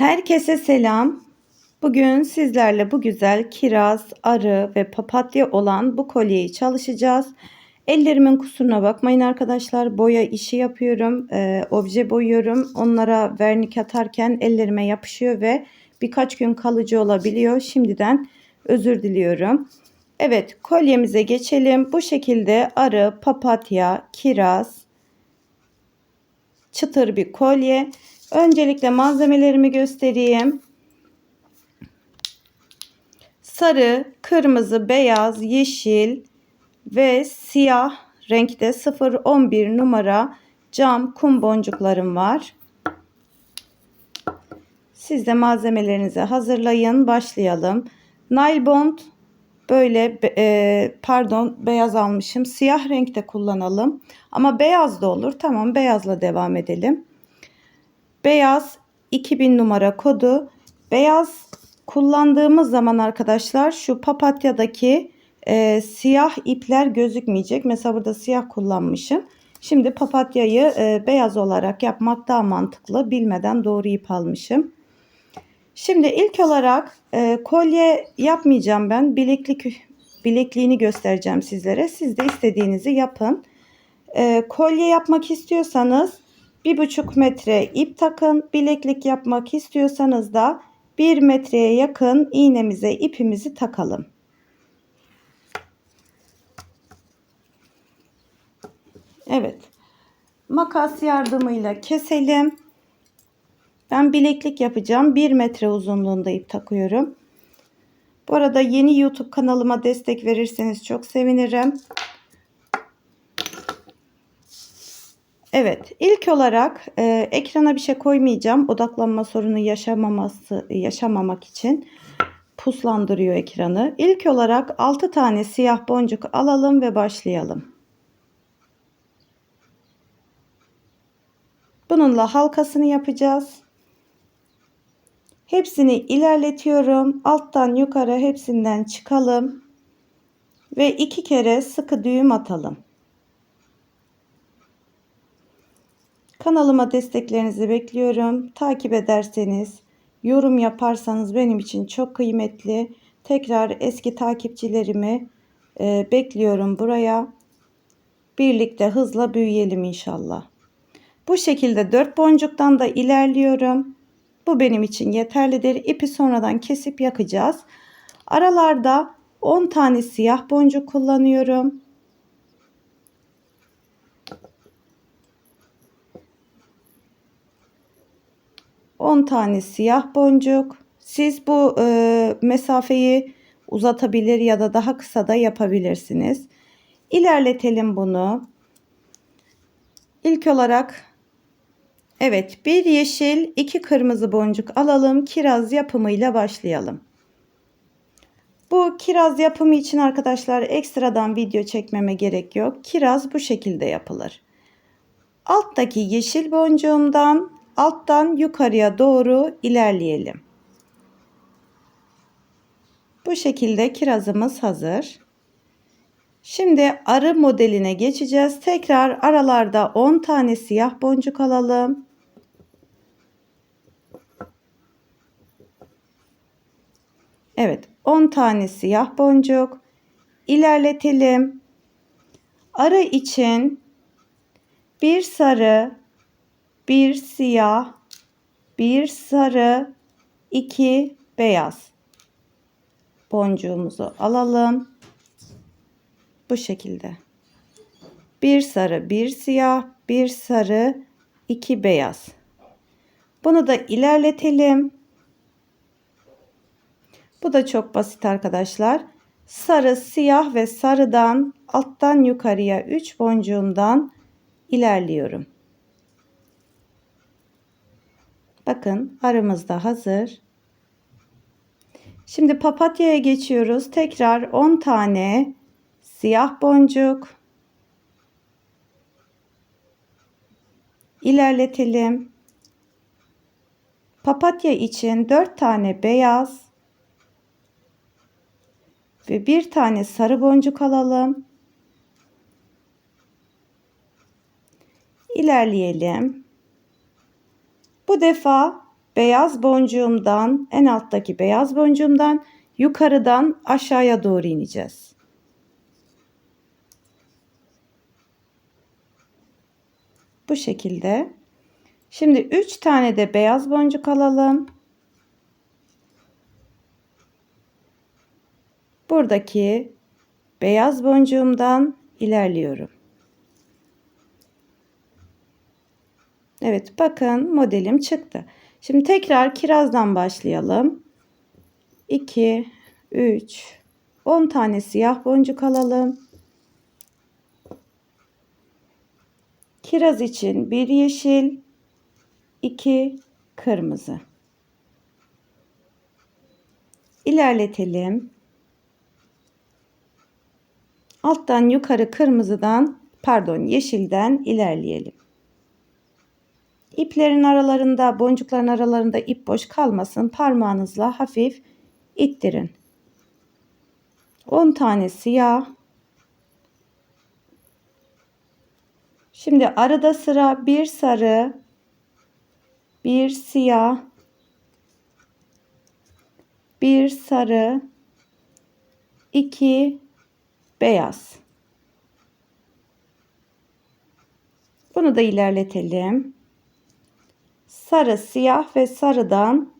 Herkese selam. Bugün sizlerle bu güzel kiraz, arı ve papatya olan bu kolyeyi çalışacağız. Ellerimin kusuruna bakmayın arkadaşlar. Boya işi yapıyorum. Ee, obje boyuyorum. Onlara vernik atarken ellerime yapışıyor ve birkaç gün kalıcı olabiliyor. Şimdiden özür diliyorum. Evet kolyemize geçelim. Bu şekilde arı, papatya, kiraz, çıtır bir kolye. Öncelikle malzemelerimi göstereyim. Sarı, kırmızı, beyaz, yeşil ve siyah renkte 011 numara cam kum boncuklarım var. Siz de malzemelerinizi hazırlayın. Başlayalım. Nailbond böyle e, pardon beyaz almışım. Siyah renkte kullanalım. Ama beyaz da olur. Tamam beyazla devam edelim. Beyaz 2000 numara kodu. Beyaz kullandığımız zaman arkadaşlar şu papatyadaki e, siyah ipler gözükmeyecek. Mesela burada siyah kullanmışım. Şimdi papatyayı e, beyaz olarak yapmak daha mantıklı. Bilmeden doğru ip almışım. Şimdi ilk olarak e, kolye yapmayacağım ben. Bileklik bilekliğini göstereceğim sizlere. Siz de istediğinizi yapın. E, kolye yapmak istiyorsanız bir buçuk metre ip takın. Bileklik yapmak istiyorsanız da bir metreye yakın iğnemize ipimizi takalım. Evet. Makas yardımıyla keselim. Ben bileklik yapacağım. 1 metre uzunluğunda ip takıyorum. Bu arada yeni YouTube kanalıma destek verirseniz çok sevinirim. Evet, ilk olarak e, ekrana bir şey koymayacağım. Odaklanma sorunu yaşamaması yaşamamak için puslandırıyor ekranı. İlk olarak 6 tane siyah boncuk alalım ve başlayalım. Bununla halkasını yapacağız. Hepsini ilerletiyorum. Alttan yukarı hepsinden çıkalım. Ve iki kere sıkı düğüm atalım. Kanalıma desteklerinizi bekliyorum. Takip ederseniz, yorum yaparsanız benim için çok kıymetli. Tekrar eski takipçilerimi e, bekliyorum buraya. Birlikte hızla büyüyelim inşallah. Bu şekilde dört boncuktan da ilerliyorum. Bu benim için yeterlidir. İpi sonradan kesip yakacağız. Aralarda 10 tane siyah boncuk kullanıyorum. 10 tane siyah boncuk. Siz bu e, mesafeyi uzatabilir ya da daha kısa da yapabilirsiniz. İlerletelim bunu. İlk olarak evet bir yeşil iki kırmızı boncuk alalım. Kiraz yapımıyla başlayalım. Bu kiraz yapımı için arkadaşlar ekstradan video çekmeme gerek yok. Kiraz bu şekilde yapılır. Alttaki yeşil boncuğumdan alttan yukarıya doğru ilerleyelim. Bu şekilde kirazımız hazır. Şimdi arı modeline geçeceğiz. Tekrar aralarda 10 tane siyah boncuk alalım. Evet 10 tane siyah boncuk. İlerletelim. Arı için bir sarı, bir siyah, bir sarı, iki beyaz. Boncuğumuzu alalım. Bu şekilde. Bir sarı, bir siyah, bir sarı, iki beyaz. Bunu da ilerletelim. Bu da çok basit arkadaşlar. Sarı, siyah ve sarıdan alttan yukarıya 3 boncuğumdan ilerliyorum. Bakın arımız da hazır. Şimdi papatyaya geçiyoruz. Tekrar 10 tane siyah boncuk. İlerletelim. Papatya için 4 tane beyaz ve bir tane sarı boncuk alalım. İlerleyelim. Bu defa beyaz boncuğumdan en alttaki beyaz boncuğumdan yukarıdan aşağıya doğru ineceğiz. Bu şekilde. Şimdi 3 tane de beyaz boncuk alalım. Buradaki beyaz boncuğumdan ilerliyorum. Evet bakın modelim çıktı. Şimdi tekrar kirazdan başlayalım. 2, 3, 10 tane siyah boncuk alalım. Kiraz için bir yeşil, iki kırmızı. İlerletelim. Alttan yukarı kırmızıdan, pardon yeşilden ilerleyelim. İplerin aralarında, boncukların aralarında ip boş kalmasın. Parmağınızla hafif ittirin. 10 tane siyah. Şimdi arada sıra bir sarı, bir siyah, bir sarı, iki beyaz. Bunu da ilerletelim. Sarı, siyah ve sarıdan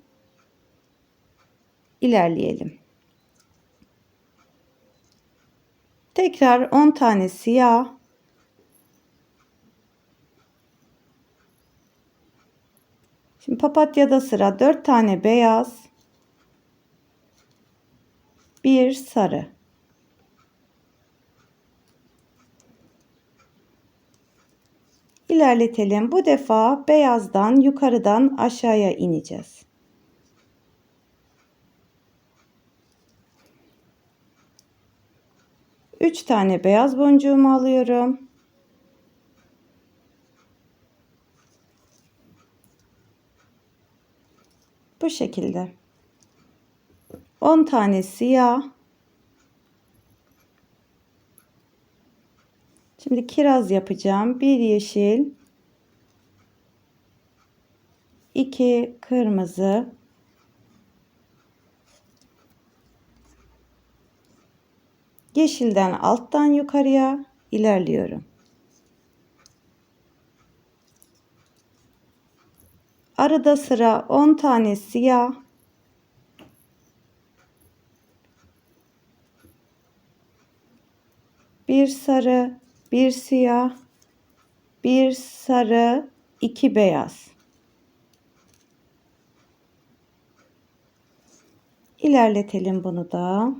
ilerleyelim. Tekrar 10 tane siyah. Şimdi papatyada sıra 4 tane beyaz. Bir sarı. İlerletelim. Bu defa beyazdan yukarıdan aşağıya ineceğiz. Üç tane beyaz boncuğumu alıyorum. Bu şekilde. 10 tane siyah. Şimdi kiraz yapacağım. Bir yeşil. iki kırmızı. Yeşilden alttan yukarıya ilerliyorum. Arada sıra 10 tane siyah. Bir sarı, bir siyah, bir sarı, iki beyaz. İlerletelim bunu da.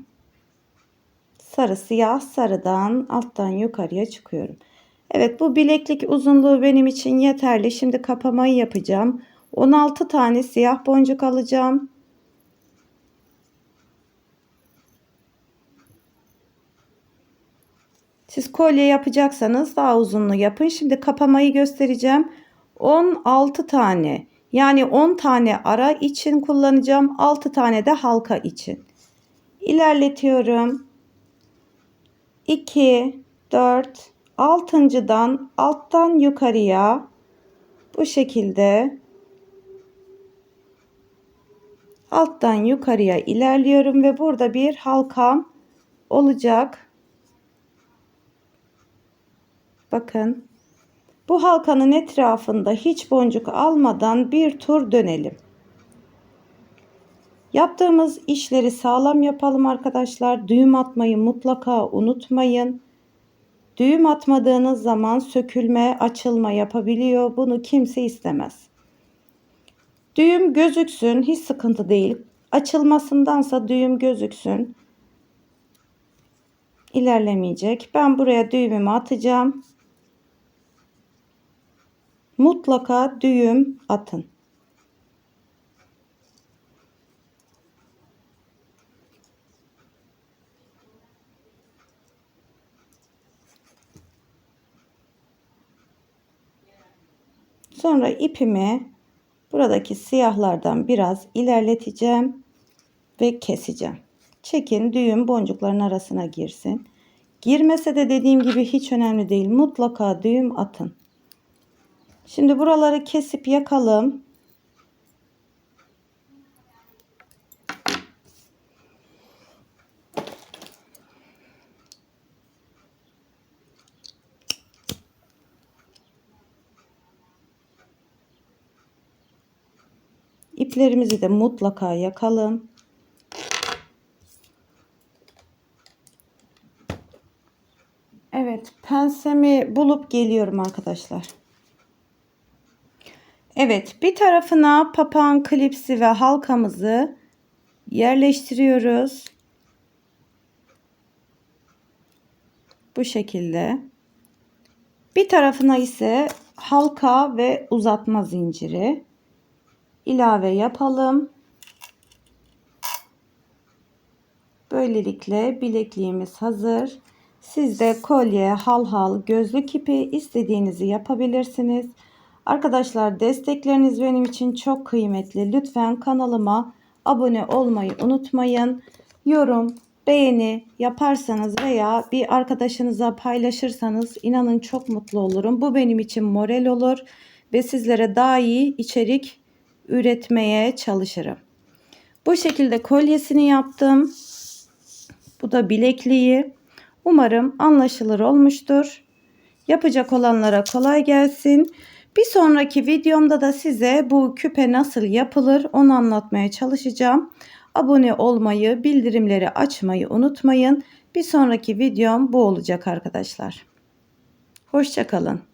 Sarı, siyah, sarıdan alttan yukarıya çıkıyorum. Evet bu bileklik uzunluğu benim için yeterli. Şimdi kapamayı yapacağım. 16 tane siyah boncuk alacağım. Siz kolye yapacaksanız daha uzunlu yapın. Şimdi kapamayı göstereceğim. 16 tane yani 10 tane ara için kullanacağım. 6 tane de halka için. İlerletiyorum. 2, 4, 6.dan alttan yukarıya bu şekilde alttan yukarıya ilerliyorum ve burada bir halkam olacak. Bakın. Bu halkanın etrafında hiç boncuk almadan bir tur dönelim. Yaptığımız işleri sağlam yapalım arkadaşlar. Düğüm atmayı mutlaka unutmayın. Düğüm atmadığınız zaman sökülme, açılma yapabiliyor. Bunu kimse istemez. Düğüm gözüksün, hiç sıkıntı değil. Açılmasındansa düğüm gözüksün. İlerlemeyecek. Ben buraya düğümümü atacağım mutlaka düğüm atın. Sonra ipimi buradaki siyahlardan biraz ilerleteceğim ve keseceğim. Çekin düğüm boncukların arasına girsin. Girmese de dediğim gibi hiç önemli değil. Mutlaka düğüm atın. Şimdi buraları kesip yakalım. İplerimizi de mutlaka yakalım. Evet, pensemi bulup geliyorum arkadaşlar. Evet, bir tarafına papağan klipsi ve halkamızı yerleştiriyoruz. Bu şekilde. Bir tarafına ise halka ve uzatma zinciri ilave yapalım. Böylelikle bilekliğimiz hazır. Siz de kolye, hal hal, gözlük ipi istediğinizi yapabilirsiniz. Arkadaşlar destekleriniz benim için çok kıymetli. Lütfen kanalıma abone olmayı unutmayın. Yorum, beğeni yaparsanız veya bir arkadaşınıza paylaşırsanız inanın çok mutlu olurum. Bu benim için moral olur ve sizlere daha iyi içerik üretmeye çalışırım. Bu şekilde kolyesini yaptım. Bu da bilekliği. Umarım anlaşılır olmuştur. Yapacak olanlara kolay gelsin. Bir sonraki videomda da size bu küpe nasıl yapılır onu anlatmaya çalışacağım. Abone olmayı, bildirimleri açmayı unutmayın. Bir sonraki videom bu olacak arkadaşlar. Hoşçakalın.